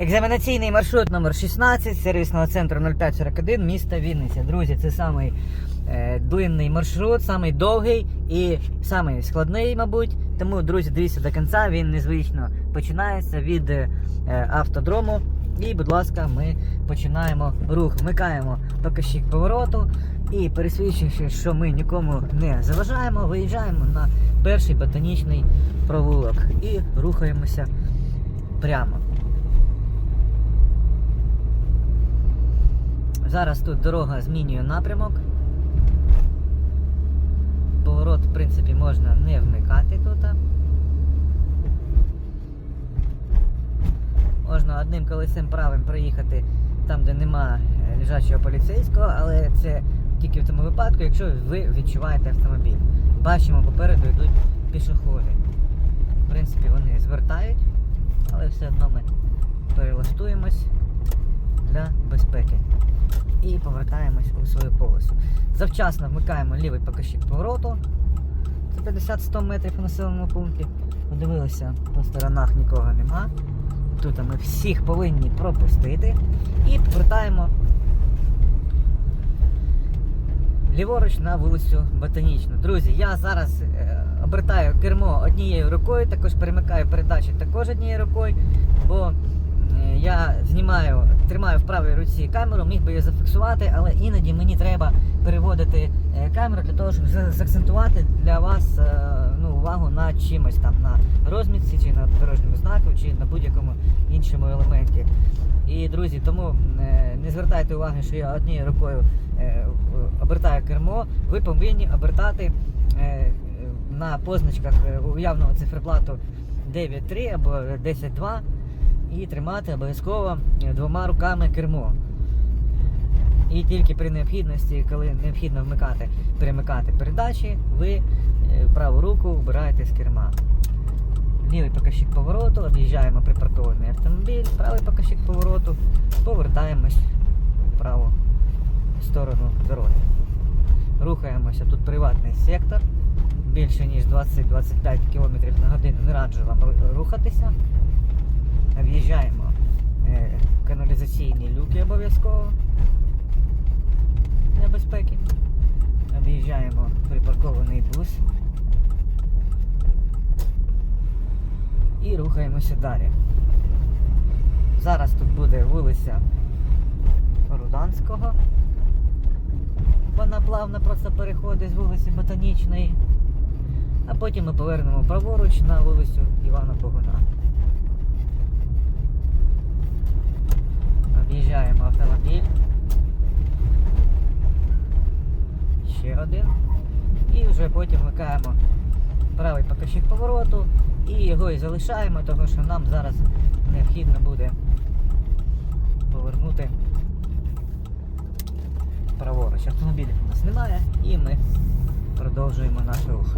Екзаменаційний маршрут номер 16 сервісного центру 0541 міста Вінниця. Друзі, це самий е, длинний маршрут, самий довгий і самий складний, мабуть. Тому, друзі, дивіться до кінця. Він незвично починається від е, автодрому. І, будь ласка, ми починаємо рух. Вмикаємо покажчик повороту і пересвідчивши, що ми нікому не заважаємо, виїжджаємо на перший ботанічний провулок і рухаємося прямо. Зараз тут дорога змінює напрямок. Поворот, в принципі, можна не вмикати тут. Можна одним колесем правим проїхати там, де нема е, лежачого поліцейського, але це тільки в тому випадку, якщо ви відчуваєте автомобіль. Бачимо, попереду йдуть пішоходи. В принципі, вони звертають, але все одно ми перелаштуємось для безпеки і повертаємось у свою полосу. Завчасно вмикаємо лівий покажчик повороту. Це 50-100 метрів у населеному пункті. Подивилися, по сторонах нікого нема. Тут ми всіх повинні пропустити. І повертаємо ліворуч на вулицю Ботанічну. Друзі, я зараз е, обертаю кермо однією рукою, також перемикаю передачі також однією рукою, бо я знімаю, тримаю в правій руці камеру, міг би її зафіксувати, але іноді мені треба переводити е, камеру для того, щоб за- заакцентувати для вас е, ну, увагу на чимось там, на розмітці, чи на дорожньому знаку, чи на будь-якому іншому елементі. І друзі, тому е, не звертайте уваги, що я однією рукою обертаю кермо. Ви повинні обертати на позначках уявного циферблату 9.3 або 10.2 і тримати обов'язково е, двома руками кермо. І тільки при необхідності, коли необхідно вмикати, перемикати передачі, ви е, праву руку вбираєте з керма. Лівий покажчик повороту, об'їжджаємо припаркований автомобіль, правий покажчик повороту, повертаємось в праву сторону дороги. Рухаємося, тут приватний сектор, більше ніж 20-25 км на годину не раджу вам рухатися. Об'їжджаємо е, каналізаційні люки обов'язково для безпеки. Об'їжджаємо припаркований бус. І рухаємося далі. Зараз тут буде вулиця Руданського. Вона плавно просто переходить з вулиці Ботанічної. А потім ми повернемо праворуч на вулицю Івана Богуна. Об'їжджаємо автомобіль. Ще один. І вже потім вмикаємо правий покажчик повороту і його і залишаємо, тому що нам зараз необхідно буде повернути праворуч. Автомобілів у нас немає і ми продовжуємо наш рух.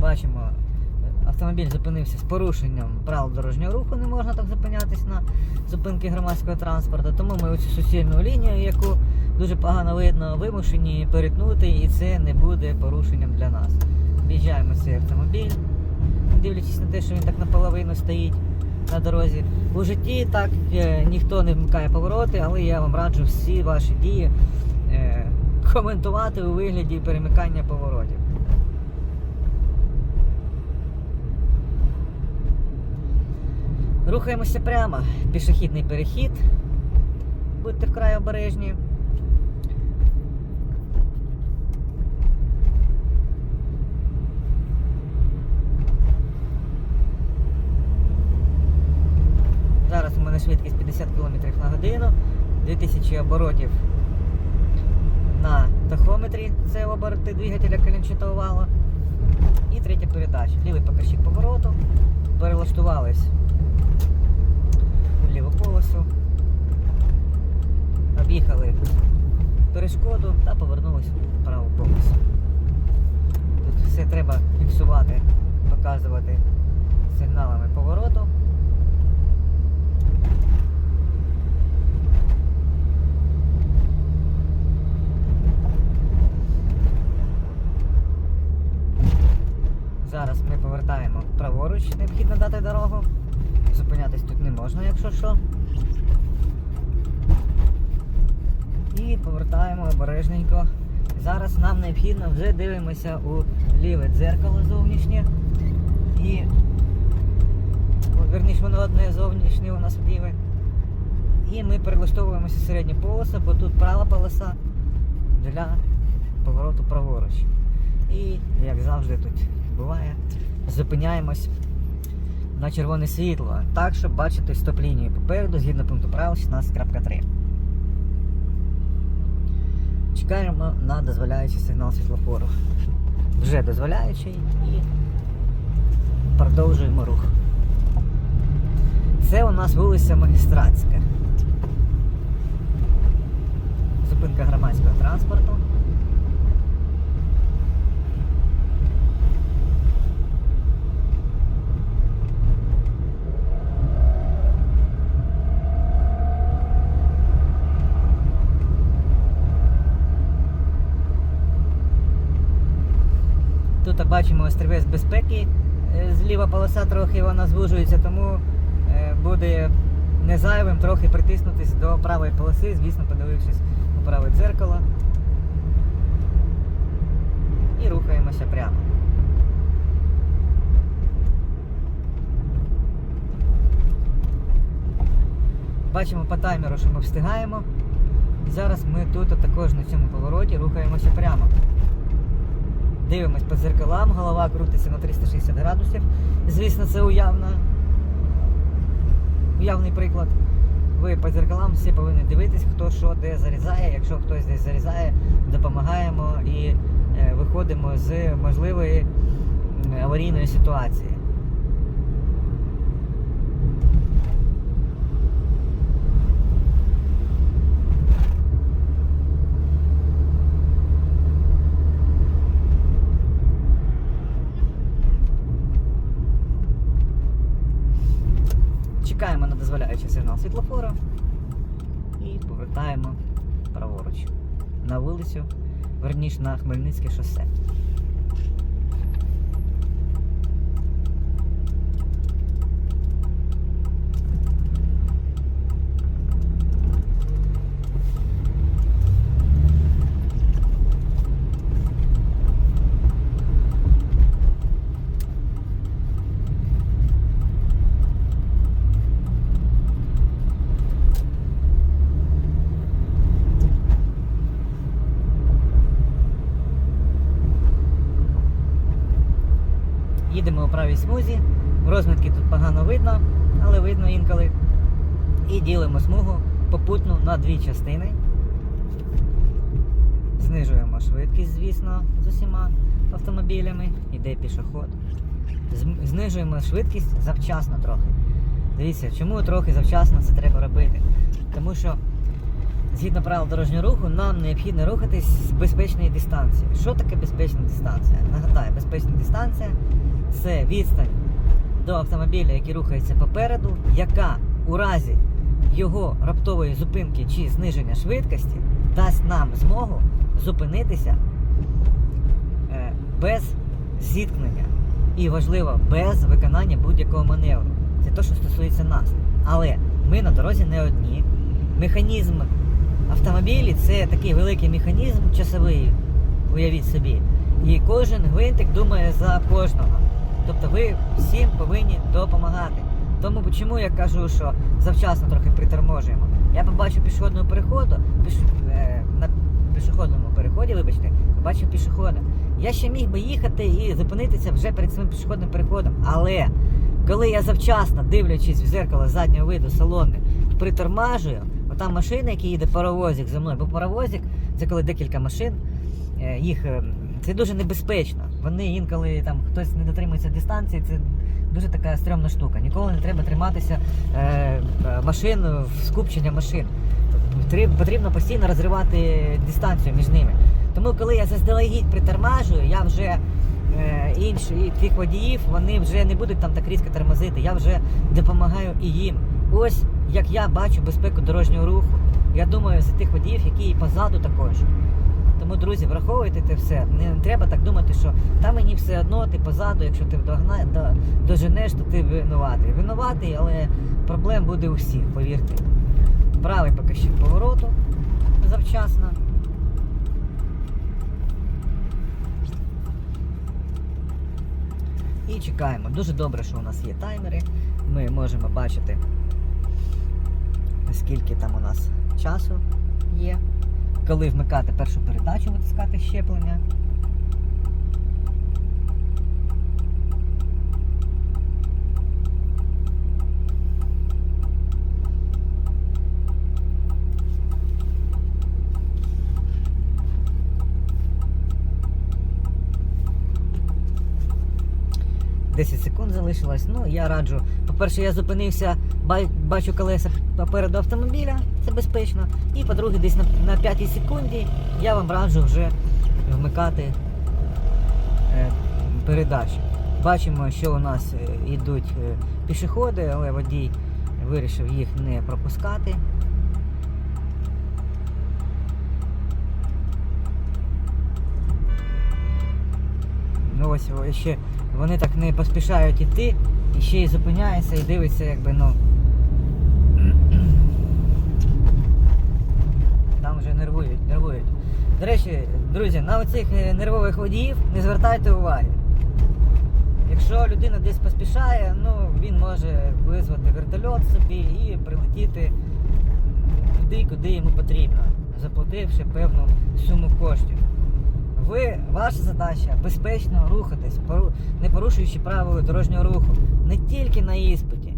Бачимо, автомобіль зупинився з порушенням правил дорожнього руху, не можна так зупинятись на зупинки громадського транспорту, тому ми оцю суцільну лінію, яку дуже погано видно, вимушені перетнути, і це не буде порушенням для нас. Об'їжджаємо цей автомобіль, дивлячись на те, що він так наполовину стоїть на дорозі. У житті так е, ніхто не вмикає повороти, але я вам раджу всі ваші дії е, коментувати у вигляді перемикання поворотів. Рухаємося прямо. Пішохідний перехід. Будьте вкрай обережні. Зараз у мене швидкість 50 км на годину, 2000 оборотів на тахометрі, це обороти двигателя коленчатого вала. І третя передача. Лівий покажчик повороту. Перелаштувались в ліву полосу. Об'їхали перешкоду та повернулись в праву полосу. Тут все треба фіксувати, показувати сигналами повороту. Зараз ми повертаємо праворуч, необхідно дати дорогу. зупинятись тут не можна, якщо що. І повертаємо обережненько. Зараз нам необхідно вже дивимося у ліве дзеркало зовнішнє. І верніше воно одне зовнішнє у нас ліве. І ми перелаштовуємося середню полосу, бо тут права полоса для повороту праворуч. І, як завжди тут буває, зупиняємось на червоне світло, так, щоб бачити стоп-лінію попереду згідно пункту правил 16.3. Чекаємо на дозволяючий сигнал світлофору. Вже дозволяючий і продовжуємо рух. Це у нас вулиця Магістратська. Зупинка громадського транспорту. Тут бачимо острівець безпеки. Е, Зліва полоса трохи вона звужується, тому е, буде не зайвим трохи притиснутись до правої полоси, звісно, подивившись у праве дзеркало. І рухаємося прямо. Бачимо по таймеру, що ми встигаємо. Зараз ми тут також на цьому повороті рухаємося прямо. Дивимось по зеркалам, голова крутиться на 360 градусів. Звісно, це уявна. Уявний приклад. Ви по зеркалам всі повинні дивитись, хто що де зарізає. Якщо хтось десь зарізає, допомагаємо і е, виходимо з можливої аварійної ситуації. Дозволяючий сигнал світлофора і повертаємо праворуч на вулицю, верніше на Хмельницьке шосе. Їдемо у правій смузі. Розмітки тут погано видно, але видно інколи. І ділимо смугу попутну на дві частини. Знижуємо швидкість, звісно, з усіма автомобілями. Іде пішоход. Знижуємо швидкість завчасно трохи. Дивіться, чому трохи завчасно це треба робити? Тому що згідно правил дорожнього руху, нам необхідно рухатись з безпечної дистанції. Що таке безпечна дистанція? Нагадаю, безпечна дистанція це відстань до автомобіля, який рухається попереду, яка у разі його раптової зупинки чи зниження швидкості дасть нам змогу зупинитися е, без зіткнення. І важливо, без виконання будь-якого маневру. Це те, що стосується нас. Але ми на дорозі не одні. Механізм автомобілі це такий великий механізм часовий, уявіть собі. І кожен гвинтик думає за кожного. Тобто ви всім повинні допомагати. Тому чому я кажу, що завчасно трохи приторможуємо. Я побачу пішохідного переходу, піш, е, на пішохідному переході, вибачте, побачив пішохода. Я ще міг би їхати і зупинитися вже перед цим пішохідним переходом. Але коли я завчасно, дивлячись в зеркало заднього виду салони, притормажую, отам машина, яка їде паровозик за мною, бо паровозик це коли декілька машин, е, їх е, це дуже небезпечно. Вони інколи там хтось не дотримується дистанції, це дуже така стрьомна штука. Ніколи не треба триматися е, е, машин скупчення машин. Потрібно постійно розривати дистанцію між ними. Тому коли я заздалегідь притормажую, я вже е, інші тих водіїв вони вже не будуть там так різко тормозити. Я вже допомагаю і їм. Ось як я бачу безпеку дорожнього руху. Я думаю за тих водіїв, які і позаду також. Тому, друзі, враховуйте це все. Не треба так думати, що та мені все одно, ти позаду, якщо ти догна... до... доженеш, то ти винуватий. Винуватий, але проблем буде у всіх, повірте. Правий покажчик повороту завчасно. І чекаємо. Дуже добре, що у нас є таймери. Ми можемо бачити, скільки там у нас часу є. Коли вмикати першу передачу, витискати щеплення. Десять секунд залишилось. Ну, я раджу. По-перше, я зупинився, ба- бачу колеса попереду автомобіля, це безпечно. І по-друге, десь на, на п'ятій секунді я вам раджу вже вмикати е, передачу. Бачимо, що у нас е, йдуть е, пішоходи, але водій вирішив їх не пропускати. Ну ось ще вони так не поспішають іти, і ще й зупиняється і дивиться, якби ну. Там вже нервують, нервують. До речі, друзі, на оцих е, нервових водіїв не звертайте уваги. Якщо людина десь поспішає, ну він може визвати вертольот собі і прилетіти туди, куди йому потрібно, заплативши певну суму коштів. Ви, ваша задача безпечно рухатись, не порушуючи правила дорожнього руху. Не тільки на іспиті,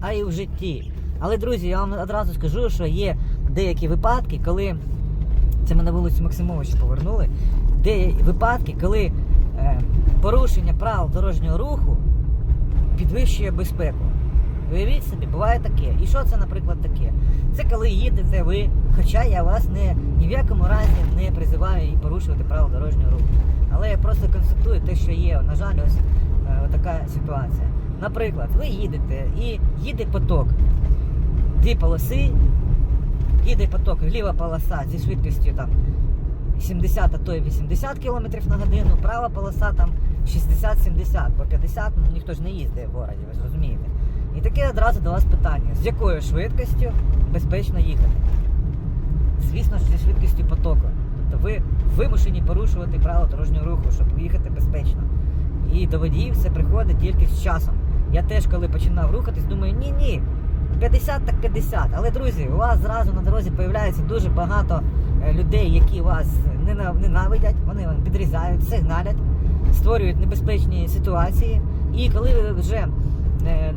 а й в житті. Але, друзі, я вам одразу скажу, що є деякі випадки, коли це ми на вулицю Максимовича повернули. Де випадки, коли е, порушення правил дорожнього руху підвищує безпеку. Уявіть собі, буває таке. І що це, наприклад, таке? Це коли їдете ви, хоча я вас не, ні в якому разі не призиваю і порушувати правила дорожнього руху. Але я просто констатую те, що є. На жаль, ось е, така ситуація. Наприклад, ви їдете і їде поток. Дві полоси, їде поток, ліва полоса зі швидкістю там 70, а то й 80 км на годину, права полоса там 60-70, по 50 ну, ніхто ж не їздить в городі, ви розумієте. І таке одразу до вас питання: з якою швидкістю безпечно їхати? Звісно ж, зі швидкістю потоку. Тобто ви вимушені порушувати правила дорожнього руху, щоб їхати безпечно. І до водіїв це приходить тільки з часом. Я теж, коли починав рухатись, думаю, ні-ні, 50 так 50. Але, друзі, у вас зразу на дорозі з'являється дуже багато е, людей, які вас ненавидять, вони вам підрізають, сигналять, створюють небезпечні ситуації. І коли ви вже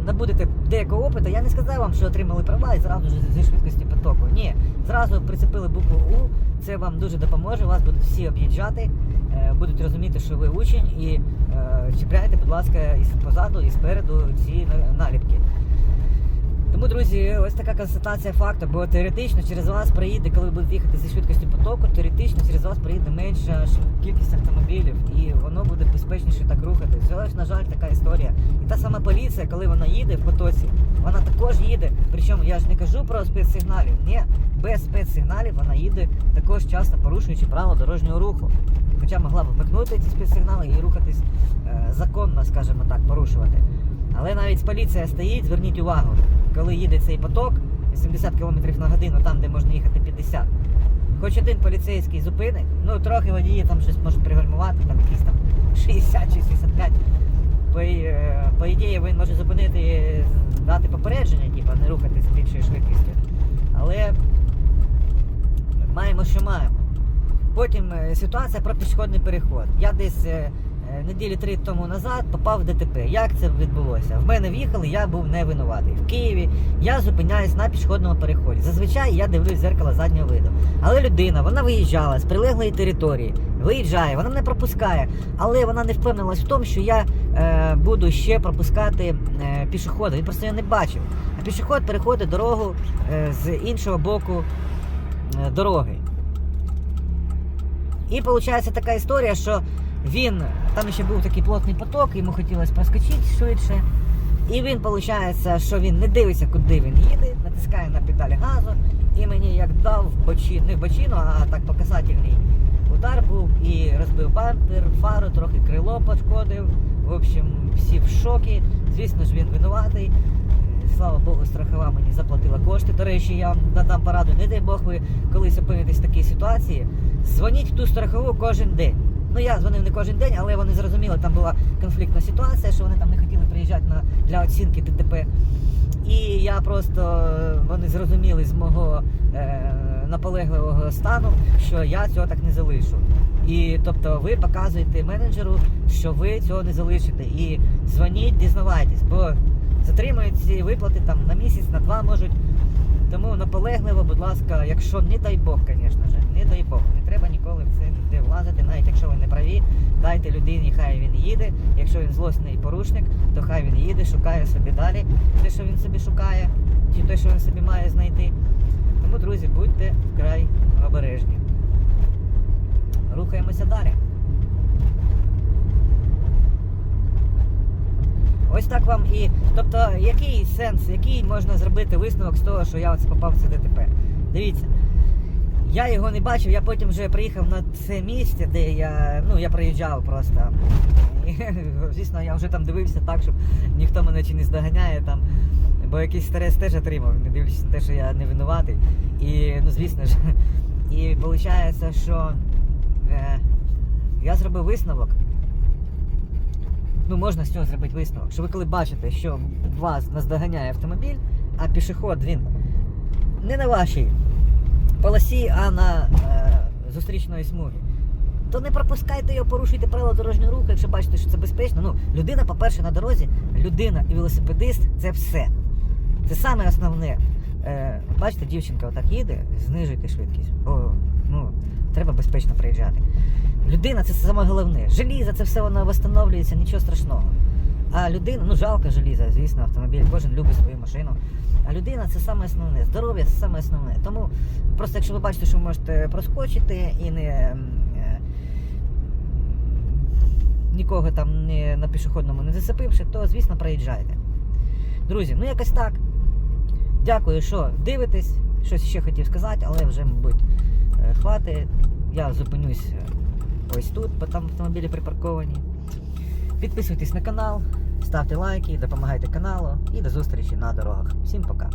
набудете деякого опиту, я не сказав вам, що отримали права і зразу ж зі швидкості потоку. Ні, зразу прицепили букву У, це вам дуже допоможе, вас будуть всі об'їжджати, е, будуть розуміти, що ви учень, і е, чіпляйте, будь ласка, і позаду, і спереду ці наліпки. Тому, друзі, ось така констатація факту, бо теоретично через вас проїде, коли ви будете їхати зі швидкістю потоку, теоретично через вас проїде менша кількість автомобілів, і воно буде безпечніше так рухати. Це ж, на жаль, така історія. І та сама поліція, коли вона їде в потоці, вона також їде. Причому я ж не кажу про спецсигналів. Ні, без спецсигналів вона їде також часто порушуючи правила дорожнього руху. Хоча могла б вмикнути ці спецсигнали і рухатись е, законно, скажімо так, порушувати. Але навіть поліція стоїть, зверніть увагу, коли їде цей поток 80 км на годину, там, де можна їхати 50. Хоч один поліцейський зупинить, ну трохи водії там щось можуть пригальмувати, там якісь там 60 чи 65. По, е, по ідеї він може зупинити, і дати попередження, типу, не рухатись більшою швидкістю. Але маємо, що маємо. Потім е, ситуація про пішохідний переход. Я десь е, неділі три тому назад попав в ДТП. Як це відбулося? В мене в'їхали, я був не винуватий. В Києві я зупиняюсь на пішохідному переході. Зазвичай я дивлюсь в зеркало заднього виду. Але людина, вона виїжджала з прилеглої території, виїжджає, вона не пропускає, але вона не впевнилась в тому, що я е, буду ще пропускати е, пішохода. Він просто його не бачив. А пішоход переходить дорогу е, з іншого боку е, дороги. І виходить така історія, що він, там ще був такий плотний поток, йому хотілося проскочити швидше. І він, виходить, що він не дивиться, куди він їде, натискає на педаль газу і мені як дав в бочину, не бочину, а так по касательній удар був і розбив бампер, фару, трохи крило пошкодив. В общем, всі в шокі. Звісно ж, він винуватий. Слава Богу, страхова мені заплатила кошти. До речі, я вам надам пораду. Не дай Бог, ви колись опинитесь в такій ситуації. Дзвоніть в ту страхову кожен день. Ну я дзвонив не кожен день, але вони зрозуміли, там була конфліктна ситуація, що вони там не хотіли приїжджати на, для оцінки ДТП. І я просто вони зрозуміли з мого е, наполегливого стану, що я цього так не залишу. І тобто ви показуєте менеджеру, що ви цього не залишите. І дзвоніть, дізнавайтесь, бо затримують ці виплати там на місяць, на два можуть. Тому наполегливо, будь ласка, якщо не дай Бог, звісно ж, не дай Бог, не треба ніколи в це влазити, навіть якщо ви не праві, дайте людині, хай він їде. Якщо він злосний порушник, то хай він їде, шукає собі далі те, що він собі шукає, чи те, що він собі має знайти. Тому, друзі, будьте вкрай обережні. Рухаємося далі. Ось так вам і. Тобто, який сенс, який можна зробити висновок з того, що я ось попав в це ДТП? Дивіться. Я його не бачив, я потім вже приїхав на це місце, де я. Ну, я приїжджав просто. І, звісно, я вже там дивився так, щоб ніхто мене чи не здоганяє там. Бо якийсь стрес теж отримав, не дивлячись на те, що я не винуватий. І, ну, звісно ж, і виходить, що е, я зробив висновок. Ну, можна з цього зробити висновок, що ви коли бачите, що вас наздоганяє автомобіль, а пішоход він не на вашій полосі, а на е, зустрічної смугі, то не пропускайте його, порушуйте правила дорожнього руху, якщо бачите, що це безпечно. Ну, людина, по-перше, на дорозі, людина і велосипедист це все. Це саме основне. Е, бачите, дівчинка отак їде, знижуйте швидкість. Бо ну, треба безпечно приїжджати. Людина це саме головне. Желізо, це все воно встановлюється, нічого страшного. А людина, ну жалко желіза, звісно, автомобіль, кожен любить свою машину. А людина це саме основне. Здоров'я це саме основне. Тому просто якщо ви бачите, що ви можете проскочити і не. е, Нікого там не, на пішохідному не зацепивши, то звісно проїжджайте. Друзі, ну якось так. Дякую, що дивитесь. Щось ще хотів сказати, але вже, мабуть, е, хватить. Я зупинюсь е, ось тут, бо там автомобілі припарковані. Підписуйтесь на канал, ставте лайки, допомагайте каналу і до зустрічі на дорогах. Всім пока!